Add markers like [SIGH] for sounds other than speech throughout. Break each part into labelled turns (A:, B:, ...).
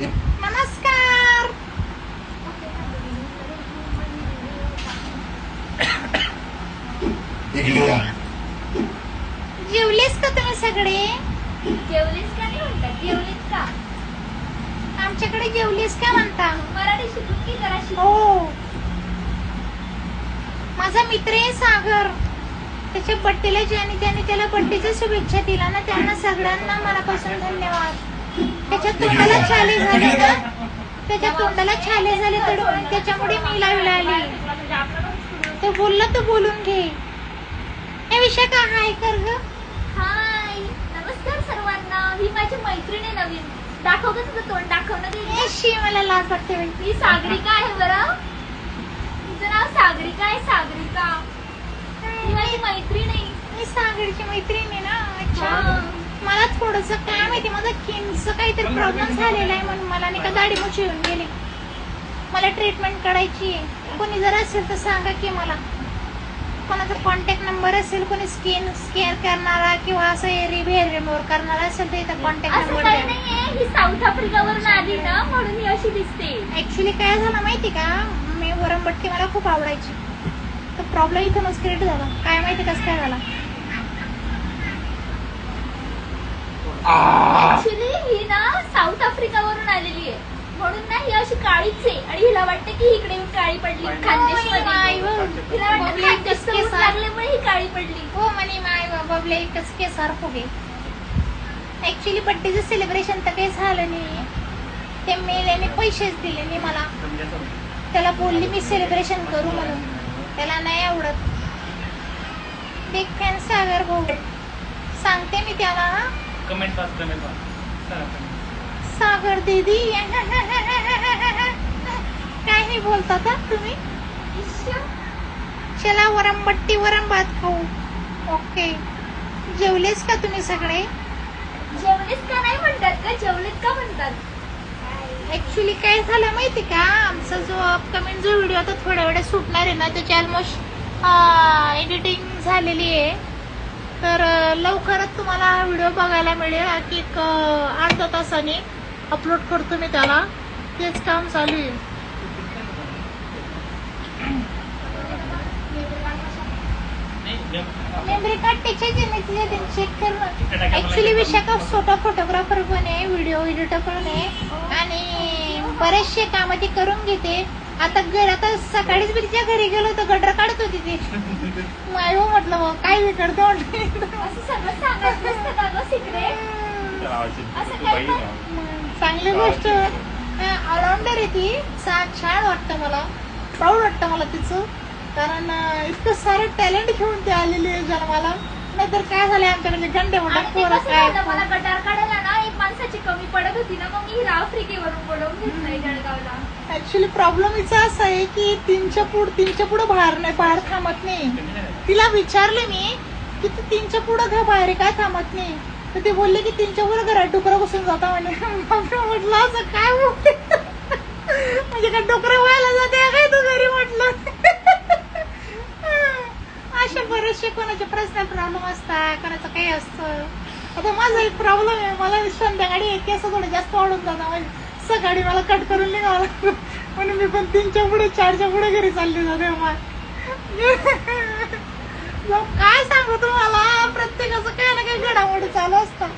A: नमस्कार. जेवलेस का तुम्ही सगळे?
B: जेवलीस का नाही म्हणतात? जेवलीस का?
A: आमच्याकडे जेवलीस का म्हणता?
B: मराठी शिकून की जरा
A: हो. माझा मित्र आहे सागर. त्याच्या बड्डेला ज्याने त्याने त्याला बड्डेच्या शुभेच्छा दिला ना त्यांना सगळ्यांना मनापासून धन्यवाद. त्याच्या तोंडाला छाले झाले ना त्याच्या तोंडाला छाले झाले तर त्याच्यामुळे मी लावला आली तो बोलला तर बोलून घे. हे विषय का हाय कर ग.
B: हाय नमस्कार सर्वांना. ही माझी मैत्रीण आहे नवीन. दाखव का तुझं तोंड. दाखव ना
A: शी मला लाज वाटते बाई.
B: मी सागरिका आहे बरं. तुझं नाव सागरिका आहे सागरिका. ही माझी मैत्रीण आहे.
A: मी सागरची मैत्रीण आहे ना. अच्छा.
B: हा.
A: मला थोडस काय माहिती माझा किनचं काहीतरी प्रॉब्लेम झालेला आहे म्हणून मला नाही का दाढी मुची येऊन गेली. मला ट्रीटमेंट करायची आहे. कोणी जर असेल तर सांगा की मला. कोणाचा कॉन्टॅक्ट नंबर असेल कोणी स्किन स्केअर करणारा किंवा असं रिव्हेअर रिमूव्ह करणारा असेल तर इथं कॉन्टॅक्ट नंबर
B: ही साऊथ आफ्रिकावरून आली ना म्हणून ही अशी दिसते.
A: ऍक्च्युली काय झालं माहिती का? मी वरमबट्टी मला खूप आवडायची. तर प्रॉब्लेम इथूनच क्रिएट झाला. काय माहिती कसं काय झाला?
B: ऍक्च्युली ही ना साऊथ आफ्रिकावरून आलेली आहे. म्हणून ना ही अशी काळीच आहे. आणि हिला वाटतं की इकडे येऊन काळी पडली. खानदेश मायमध्ये
A: व.
B: हिला वाटतं
A: बबली
B: खानदेश
A: कसके
B: सवून
A: सार-
B: लागल्यामुळे ही काळी पडली.
A: हो म्हणे माय बाबले एकच के सारखं गे ऍक्च्युली बड्डेचं सेलिब्रेशन तर काही झालं नाही. ते मेल्याने पैसेच दिले नाही मला. त्याला बोलली मी सेलिब्रेशन करू म्हणून. त्याला नाही आवडत. बिग फॅन सागर भाऊ. सांगते मी त्याला हा.
C: कमेंट वाच कमेंट वाच चला, comment.
A: सागर दीदी. काही बोलतात हा तुम्ही?
B: इश्श.
A: चला वरमबट्टी वरम भात खाऊ. ओके. जेवलेस का तुम्ही सगळे?
B: जेवलीस का नाही म्हणतात का जेवलीत का म्हणतात?
A: ऍक्च्युली काय झालं माहिती का? आमचा जो अपकमिंग जो व्हिडिओ आता थोड्या वेळात सुटणार आहे ना त्याची ऑलमोस्ट एडिटिंग झालेली आहे. तर लवकरच तुम्हाला हा व्हिडिओ बघायला मिळेल. आणखी एक अं, अर्धा तासाने अपलोड करतो मी त्याला. तेच काम चालू आहे. मेमरी कार्ड त्याच्या जिम्मेदारी आहे, चेक ऍक्च्युली विशाखा छोटा फोटोग्राफर पण आहे व्हिडिओ एडिटर पण आहे. आणि बरेचसे काम ती करून घेते. आता घर आता सकाळीच मी तिच्या घरी गेलो तर गटर काढत होती ती. माय हो म्हटलं "हो, काय करतो म्हटलं.
B: असं सगळं सांगायचं नसतं का गं सिक्रेट
C: त्याला आवडते.
B: असं काय.
A: चांगली गोष्ट. ऑलराऊंडर आहे ती. सा- छान वाटतं मला. प्राऊड वाटतं मला तिचं. कारण इतकं सारं टॅलेंट घेऊन ती आलेली आहे जन्माला. नाहीतर काय झालंय आमच्याकडे? गंडे मोठा
B: आणि ते
A: पोरं
B: कसं
A: काय
B: झालं, मला गटार काढायला ना एक माणसाची कमी पडत होती ना मग मी हिला आफ्रिकेवरून बोलवून घेतलंय जळगावला.
A: ऍक्च्युली प्रॉब्लेम हिचा असा आहे की तीनच्या पुढं तीनच्या पुढे बाहेर नाही बाहेर थांबत नाही. तिला विचारले मी की तू तीनच्या पुढं घ्या बाहेर काय थांबत नाही? तर ती बोलली की तीनच्या पुढे घरात डुकरं बसून जाता म्हणे. [LAUGHS] म्हटलं असं काय बोलते? [LAUGHS] म्हणजे काय डुकरं व्हायला जाते काय तू घरी म्हटलं? [LAUGHS] असे बरेचसे कोणाचे पर्सनल प्रॉब्लेम असतात कोणाचं काही असतं. आता माझा एक प्रॉब्लेम आहे मला संध्याकाळी एक केस थोडं जास्त वाढून जाता म्हणजे सकाळी मला कट करून निघावं लागतं. म्हणून मी पण तीनच्या पुढे चारच्या पुढे घरी चालली जाते मग मग काय सांगू तुम्हाला? प्रत्येकाचं काय ना काही घडामोडी चालू असतात.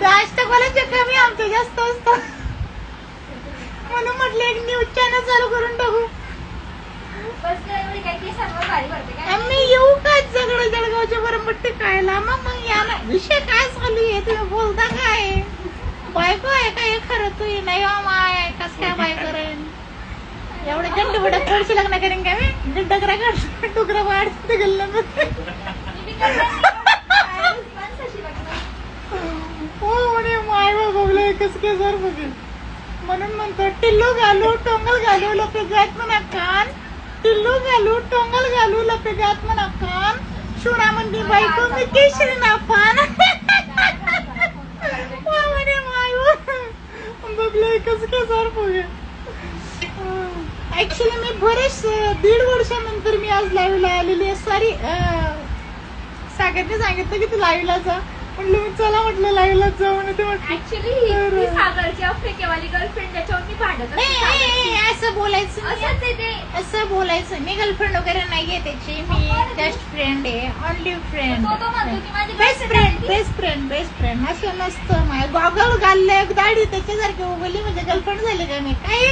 A: त्या अष्टकोलाचे कमी आमचे जास्त असतात. म्हणून म्हटलं एक न्यूज चॅनल चालू करून टाकू
B: काय
A: आम्ही येऊ का सगळं जळगावच्या बरमट्टी खायला मग मग या ना विषय काय चालू आहे? तुम्ही बोलता काय? बायको आहे का? हे खरं तू नाही हो माय. कस काय बाय करेन एवढं जंड बुडा थोडशी लग्न करेन का मी? डगरा काढ डुकरा वाढ. गल्ला
B: मी
A: हो म्हणे माय बघलं एकच केसर बघेल. म्हणून म्हणतो टिल्लू घालू टोंगल घालू लपे गात म्हणा कान. टिल्लू घालू टोंगल घालू लपे गात म्हणा कान. शुणा म्हणते बायको मी केशरी ना पान हो, म्हणे माय बघलं एकच केसर बघेल. ऍक्च्युली मी बरेच दीड वर्षानंतर मी आज लाईव्हला आलेली आहे. सॉरी सागरने सांगितलं की तू लाईव्हला जा. म्हटलं मी चला म्हटलं लाईव्हला जाऊ म्हणे ते म्हटलं
B: ऍक्च्युली आफ्रिकेवाली गर्लफ्रेंड मी भांडत
A: ए, असं बोलायचं नाही.
B: असंच आहे ते.
A: असं बोलायचं मी गर्लफ्रेंड वगैरे नाहीये त्याची. मी बेस्ट फ्रेंड आहे ऑनली फ्रेंड
B: तो तो म्हणतो की माझी
A: बेस्ट
B: girlfriend
A: फ्रेंड
B: आहे.
A: बेस्ट फ्रेंड बेस्ट फ्रेंड असं नसतं. माझ्या गॉगल घालले एक दाढी त्याच्यासारखी उगली म्हणजे गर्लफ्रेंड झाली का मी? काही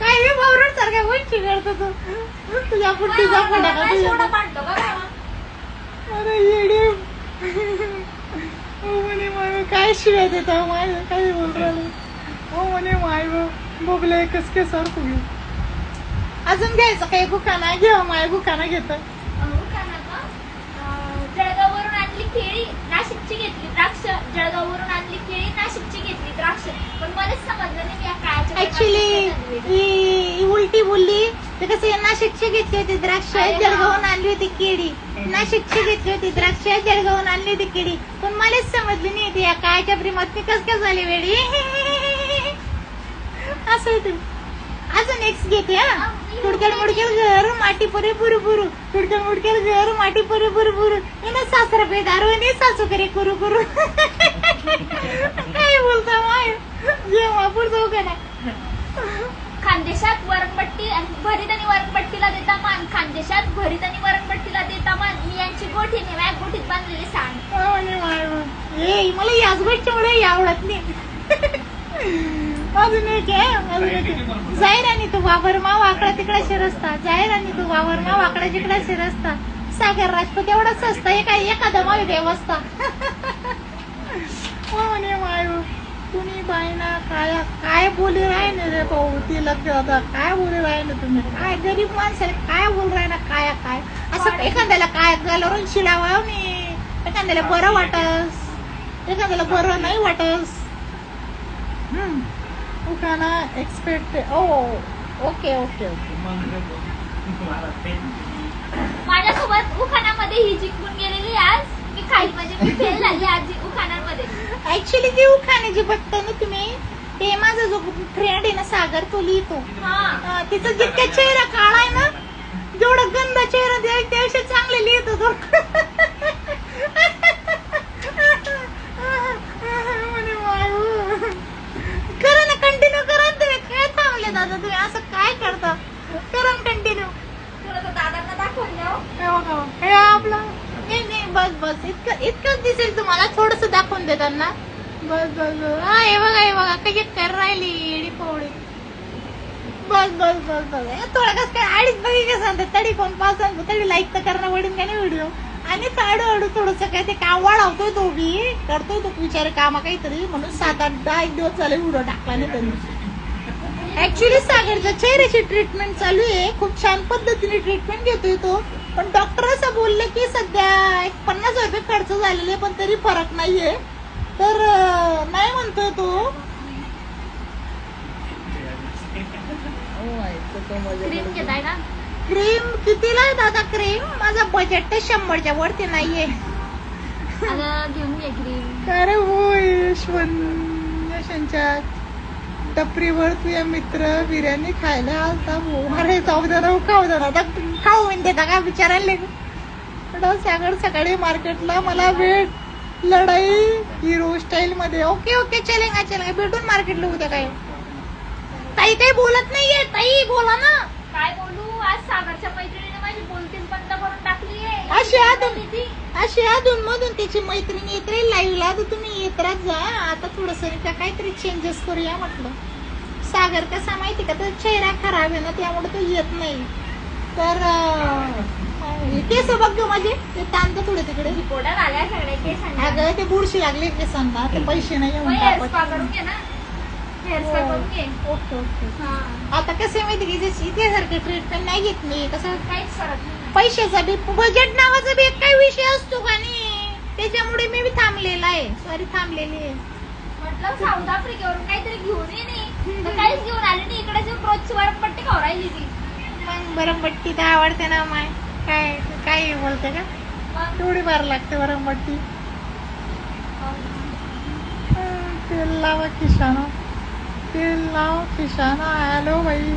A: काही बावरट सारख्या गोष्टी करतो तू. तुझ्या
B: काय एवढं भांडतो का बाबा?
A: अरे येडे काय शिव्या देत? माय काय बोल राहिले हो म्हणे माय बघलं एकच के सर तुम्ही अजून घ्यायचं काही गुकाना घ्या माय गुकाना घेत
B: जळगाववरून आणली केळी नाशिकची घेतली द्राक्ष. जळगाववरून आणली केळी नाशिकची घेतली द्राक्ष. पण मलाच समजलं नाही या
A: ऍक्च्युली उलटी बोलली. ते कसं आहे, नाशिकची घेतली होती द्राक्ष. जळगावून आणली होती केळी नाशिकची घेतली होती द्राक्ष जळगावून आणली होती केळी पण मलाच समजली नाही ती या काळच्या प्रेमात मी कस काय झाली वेळी असं आहे ते. अजून एक घेते हा. तुडक्याल मुडक्याल घर माटी परे बुरु बुरु तुडक्याल मुडक्याल घर माटी परे बुरु बुरु ना सासरा बेदारू आणि सासू करे कुरु कुरु. काय बोलता माय जेव्हा पुढचं का ना
B: खानदेशात वरणपट्टी आणि भरीत आणि वरणपट्टीला देता मान खानदेशात भरीत आणि वरणपट्टीला देता मान मी यांची गोठी नाही माझ्या गोठीत बांधलेली सांग
A: आणि माय ए मला याच गोष्टीमुळे आवडत नाही अजून एक आहे अजून एक आहे. जाईर आणि तू वावर मा वाकडा तिकडा शिरस्ता. जाईर आणि तू वावर मा वाकडा तिकडा शिरस्ता. सागर राजपूत एवढा सस्ता आहे काय एखादा मावी व्यवस्था. हो म्हणे माय तुम्ही बाईना काय काय बोली राहिले रे भाऊ? तिला आता काय बोली राहिले तुम्ही? काय गरीब माणसाला काय बोल राहिला? काय काय? असं एखाद्याला काय गलवरून शिलावा मी. एखाद्याला बरं वाटस. एखाद्याला बरं नाही वाटस. हम्म. एक्सपेक्ट ओ ओके ओके ओके.
B: माझ्यासोबत उखाणामध्ये ही जिंकून गेलेली आज मी खाली म्हणजे मी फेल झाली आज उखाणांमध्ये.
A: ऍक्च्युली ती उखाण्याची बघताय ना तुम्ही ते माझा जो फ्रेंड आहे ना सागर तो लिहितो.
B: हा.
A: तिचा जितका चेहरा काळा आहे ना जेवढा गंदा चेहरा त्या त्यापेक्षा चांगले लिहितो तो म्हणे मायू. करा ना कंटिन्यू करा ना तुम्ही काय थांबले दादा तुम्ही असं काय करता करा कंटिन्यू
B: तुला तर दादांना दाखवून द्याव
A: हे बघा हे आपलं नाही नाही बस बस इतकं इतकंच दिसेल तुम्हाला थोडस दाखवून देताना बस बस बस. हा हे बघा हे बघा. कशी कर राहिली येडी पोळी बस बस बस बस. हे थोडं कसं काय अडीच बघी कसं सांगतात? तरी कोण पाच सांगतो? तरी लाईक तर करणं पडेल का नाही व्हिडिओ आणि हळू हळू थोडस काय ते काम वाढवतोय तो बी. करतोय तो विचार कामा काहीतरी. म्हणून सात आठ दहा एक दिवस झाले व्हिडिओ टाकला नाही त्यांनी ऍक्च्युली सागरच्या चेहऱ्याची ट्रीटमेंट चालू आहे. खूप छान पद्धतीने ट्रीटमेंट घेतोय तो. पण डॉक्टर असं बोलले की सध्या एक पन्नास रुपये खर्च झालेले पण तरी फरक नाहीये. तर नाही म्हणतोय तो.
B: क्रीम ना?
A: क्रीम कितीला आहे दादा क्रीम? माझा बजेट तर शंभरच्या वरती नाहीये.
B: घेऊन घे क्रीम.
A: अरे हो टपरीवर तुझ्या मित्र बिर्याणी खायला आलता. भाऊ अरे जाऊ दे ना खाऊ दे ना आता खाऊ म्हणते का? विचारायला सकाळी मार्केटला मला भेट लढाई हिरो स्टाईल मध्ये. ओके ओके चलेगा चलेगा भेटून मार्केटला उद्या काय ताई काही बोलत नाहीये. ताई बोला ना.
B: काय बोलू? आज सागरच्या मैत्रिणीने माझी बोलतीच बंद करून टाकली आहे.
A: अशी आदम अशी अधून मधून त्याची मैत्रीण येत राहील. लाईव्हला तर तुम्ही येत राहत जा. आता थोडस काहीतरी चेंजेस करूया म्हटलं. सागर कसा माहिती का? तर चेहरा खराब आहे ना त्यामुळे तो येत नाही. तर केस बघ गं माझे. ते ताणतं थोडे तिकडे.
B: रिपोर्टात आल्या सगळ्या केस
A: अगं ते बुरशी लागले केसांना ते पैसे नाही येऊन
B: हेअर स्पा
A: टाकत.
B: करून घे ना. Hair spa. करून घे.
A: Okay okay.
B: हा.
A: आता कसं आहे माहिती की जशी इथे ट्रीटमेंट नाही घेत मी कसं?
B: काहीच फरक नाही.
A: पैशाचा बी बजेट नावाचा बी एक काही विषय असतो का नाही? त्याच्यामुळे मी बी थांबलेला आहे. सॉरी थांबलेली आहे.
B: म्हटलं साऊथ आफ्रिकेवरून काहीतरी घेऊन ये नाही. तर काहीच घेऊन आली नाही. इकडे जे रोजची वरपट्टी खाऊ राहिली ती.
A: मग बरं बट्टी तर आवडते ना माय. काय काय बोलते का?
B: मग
A: तेवढी बार लागते बरं बट्टी तेल लावा खिशाना तेल लाव खिशाना हॅलो बाई.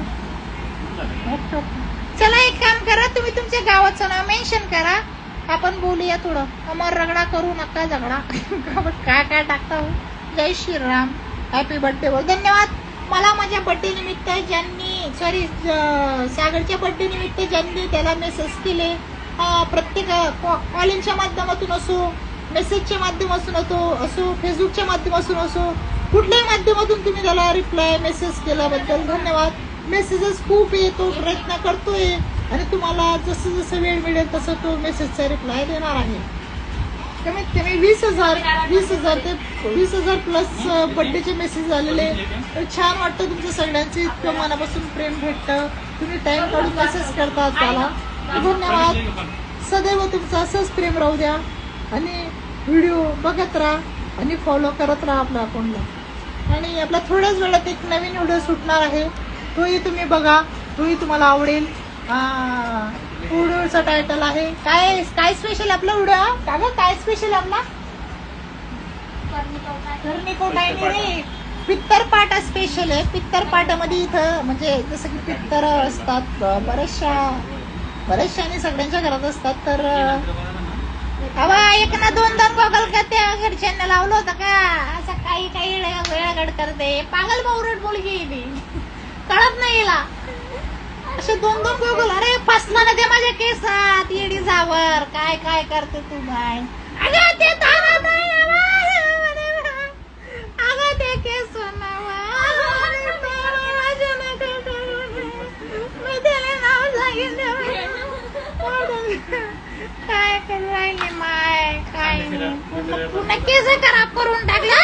A: चला एक काम करा तुम्ही तुमच्या गावाचं नाव मेन्शन करा. आपण बोलूया थोडं. अमर रगडा करू नका झगडा. काय काय टाकता हो? जय श्रीराम. हॅपी बर्थडे बोल. धन्यवाद. मला माझ्या बर्थडे निमित्त ज्यांनी सॉरी uh, सागरच्या बर्थडे निमित्त ज्यांनी त्याला मेसेज केले प्रत्येक कॉलिंगच्या माध्यमातून असो मेसेजच्या माध्यमातून असो असो फेसबुकच्या माध्यमातून असो कुठल्याही माध्यमातून तुम्ही त्याला रिप्लाय मेसेज केल्याबद्दल धन्यवाद. मेसेजेस खूप येतो प्रयत्न करतोय. आणि तुम्हाला जसं जसं वेळ मिळेल तसं तो मेसेजचा रिप्लाय देणार आहे. कमीत कमी वीस हजार वीस हजार ते वीस हजार प्लस बर्थडेचे मेसेज आलेले. तर छान वाटतं तुमचं सगळ्यांचं. इतकं मनापासून प्रेम भेटतं. तुम्ही टाइम काढून मेसेज करतात त्याला. धन्यवाद. सदैव तुमचं असंच प्रेम राहू द्या. आणि व्हिडिओ बघत राहा आणि फॉलो करत राहा आपल्या अकाउंटला आणि आपला थोड्याच वेळात एक नवीन व्हिडिओ सुटणार आहे. तोही तुम्ही बघा. तोही तुम्हाला आवडेल. व्हिडिओचा टायटल आहे. काय काय स्पेशल आपला व्हिडिओ का गं काय स्पेशल आपला? पित्तर पाट स्पेशल आहे. पित्तर पाटामध्ये इथं म्हणजे जसं की पित्तर असतात बऱ्याचशा बऱ्याचशा आणि सगळ्यांच्या घरात असतात तर अवा एक ना दोन दोन गॉगल का त्या घरच्यांना लावलं होतं का? असं काही काही वेळागड करते. पागल बावरट मुलगी कळत नाही असे दोन दोन गॉगल अरे फसला ना ते माझ्या केसात येडी जावर काय काय करते तू बाय अगं ते दारात आहे, अवा, अगं ते केस नावा. माझ्या नका करू. मी त्याला नाव सांगितलं काय करू राहिली माय? काय नाही. पूर्ण- पूर्ण केस खराब करून टाकला.